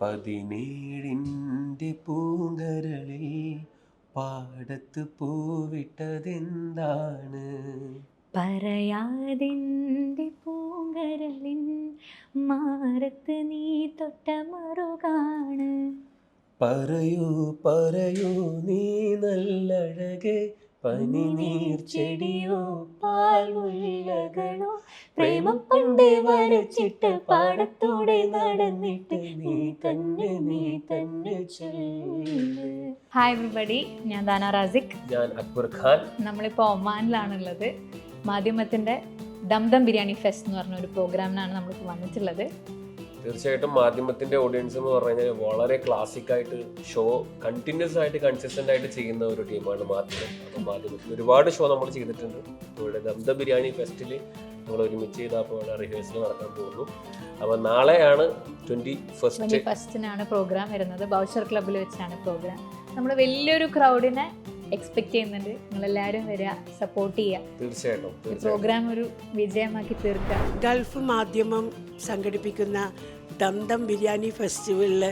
പതിനേഴിന്റെ പൂങ്കരളിൽ പാടത്ത് പൂവിട്ടതെന്താണ്? പറയാതിന്റെ പൂങ്കരളിൻ മാറത്ത് നീ തൊട്ട മറുകാണ്. പറയൂ പറയൂ നീ നല്ലഴകെ പനിനീർ ചെടിയോ പാൽമുല്ലകളോ പ്രേമം പണ്ട് വരച്ചിട്ട് പാടത്തൂടെ നടന്നിട്ട് നീ തന്നെ നീ തന്നെ ഹായ് എവറിബഡി ഞാൻ ദാന റാസിക് ഞാൻ അക്ബർ ഖാൻ. നമ്മളിപ്പോൾ ഒമാനിലാണുള്ളത്. മാധ്യമത്തിന്റെ ദംദം ബിരിയാണി ഫെസ്റ്റ് എന്ന് പറഞ്ഞ ഒരു പ്രോഗ്രാമിനാണ് നമ്മളിപ്പോൾ വന്നിട്ടുള്ളത്. തീർച്ചയായിട്ടും മാധ്യമത്തിന്റെ ഓഡിയൻസ് എന്ന് പറഞ്ഞു കഴിഞ്ഞാൽ വളരെ ക്ലാസിക് ആയിട്ട് ഷോ കണ്ടിന്യൂസ് ആയിട്ട് കൺസിസ്റ്റന്റ് ആയിട്ട് ചെയ്യുന്ന ഒരു ടീമാണ് മാധ്യമം. അപ്പോൾ മാധ്യമത്തിൽ ഒരുപാട് ഷോ നമ്മൾ ചെയ്തിട്ടുണ്ട്. ഇവിടെ ദംദ ബിരിയാണി ഫെസ്റ്റിൽ നമ്മൾ ഒരുമിച്ച് ചെയ്തപ്പോൾ റിഹേഴ്സൽ നടക്കാൻ പോകുന്നു. അപ്പോൾ നാളെയാണ് ട്വന്റി ഫസ്റ്റ് ട്വന്റി ഫസ്റ്റിനാണ് പ്രോഗ്രാം വരുന്നത്. ബൗച്ചർ ക്ലബ്ബിൽ വെച്ചാണ് പ്രോഗ്രാം നമ്മൾ വലിയൊരു ക്രൗഡിനെ എക്സ്പെക്ട് ചെയ്യുന്നുണ്ട്. നിങ്ങൾ നിങ്ങളെല്ലാവരും വരിക സപ്പോർട്ട് ചെയ്യുക തീർച്ചയായിട്ടും. പ്രോഗ്രാം ഒരു വിജയമാക്കി തീർക്കാം. ഗൾഫ് മാധ്യമം സംഘടിപ്പിക്കുന്ന ദന്തം ബിരിയാണി ഫെസ്റ്റിവലിൽ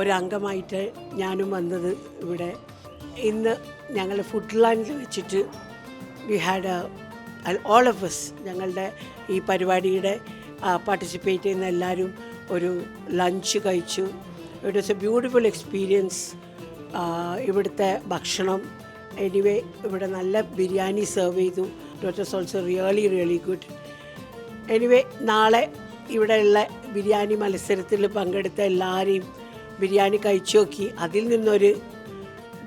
ഒരംഗമായിട്ട് ഞാനും വന്നത് ഇവിടെ. ഇന്ന് ഞങ്ങൾ ഫുഡ് ലാൻഡിൽ വെച്ചിട്ട് we had all of us ഞങ്ങളുടെ ഈ പരിപാടിയുടെ പാർട്ടിസിപ്പേറ്റ് ചെയ്യുന്ന എല്ലാവരും ഒരു ലഞ്ച് കഴിച്ചു. It was a beautiful experience ഇവിടുത്തെ ഭക്ഷണം. എനിവേ ഇവിടെ നല്ല ബിരിയാണി സെർവ് ചെയ്തു. It was also really really good anyway നാളെ ഇവിടെയുള്ള ബിരിയാണി മത്സരത്തിൽ പങ്കെടുത്ത എല്ലാവരെയും ബിരിയാണി കഴിച്ചു നോക്കി. അതിൽ നിന്നൊരു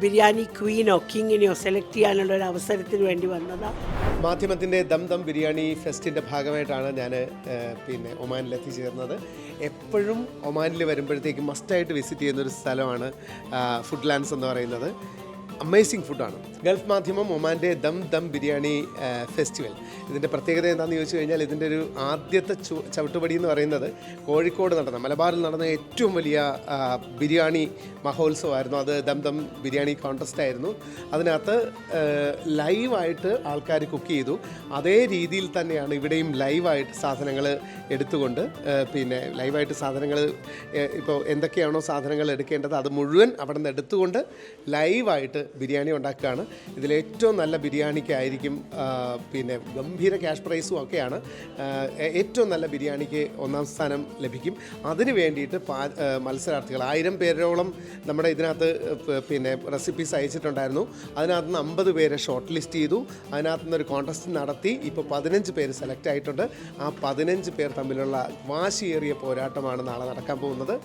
ബിരിയാണി ക്വീനോ കിങ്ങിനെയോ സെലക്ട് ചെയ്യാനുള്ള ഒരു അവസരത്തിന് വേണ്ടി വന്നതാണ് മാധ്യമത്തിന്റെ ദം ദം ബിരിയാണി ഫെസ്റ്റിന്റെ ഭാഗമായിട്ടാണ് ഞാൻ പിന്നെ ഒമാനിൽ എത്തിച്ചേർന്നത്. എപ്പോഴും ഒമാനിൽ വരുമ്പോഴത്തേക്ക് മസ്റ്റായിട്ട് വിസിറ്റ് ചെയ്യുന്ന ഒരു സ്ഥലമാണ് ഫുഡ് ലാൻഡ്സ് എന്ന് പറയുന്നത്. അമേസിങ് ഫുഡാണ് ഗൾഫ് മാധ്യമം ഒമാന്റെ ദം ദം ബിരിയാണി ഫെസ്റ്റിവൽ. ഇതിന്റെ പ്രത്യേകത എന്താണെന്ന് ചോദിച്ചു കഴിഞ്ഞാൽ ഇതിന്റെ ഒരു ആദ്യത്തെ ചവിട്ടുപടി എന്ന് പറയുന്നത് കോഴിക്കോട് നടന്ന മലബാറിൽ നടന്ന ഏറ്റവും വലിയ ബിരിയാണി മഹോത്സവമായിരുന്നു. അത് ദം ദം ബിരിയാണി കോൺടെസ്റ്റ് ആയിരുന്നു. അതിനകത്ത് ലൈവായിട്ട് ആൾക്കാർ കുക്ക് ചെയ്തു. അതേ രീതിയിൽ തന്നെയാണ് ഇവിടെയും ലൈവായിട്ട് സാധനങ്ങൾ എടുത്തുകൊണ്ട് പിന്നെ ലൈവായിട്ട് സാധനങ്ങൾ ഇപ്പോൾ എന്തൊക്കെയാണോ സാധനങ്ങൾ എടുക്കേണ്ടത് അത് മുഴുവൻ അവിടെ നിന്ന് എടുത്തുകൊണ്ട് ലൈവായിട്ട് ബിരിയാണി ഉണ്ടാക്കുകയാണ്. ഇതിലേറ്റവും നല്ല ബിരിയാണിക്കായിരിക്കും പിന്നെ ഗംഭീര ക്യാഷ് പ്രൈസും ഒക്കെയാണ്. ഏറ്റവും നല്ല ബിരിയാണിക്ക് ഒന്നാം സ്ഥാനം ലഭിക്കും. അതിന് വേണ്ടിയിട്ട് പാ മത്സരാർത്ഥികൾ ആയിരം പേരോളം നമ്മുടെ ഇതിനകത്ത് പിന്നെ റെസിപ്പീസ് അയച്ചിട്ടുണ്ടായിരുന്നു. അതിനകത്ത് നിന്ന് അമ്പത് പേരെ ഷോർട്ട് ലിസ്റ്റ് ചെയ്തു. അതിനകത്ത് നിന്ന് ഒരു കോൺടെസ്റ്റ് നടത്തി. ഇപ്പോൾ പതിനഞ്ച് പേര് സെലക്ട് ആയിട്ടുണ്ട്. ആ പതിനഞ്ച് പേർ തമ്മിലുള്ള വാശിയേറിയ പോരാട്ടമാണ് നാളെ നടക്കാൻ പോകുന്നത്.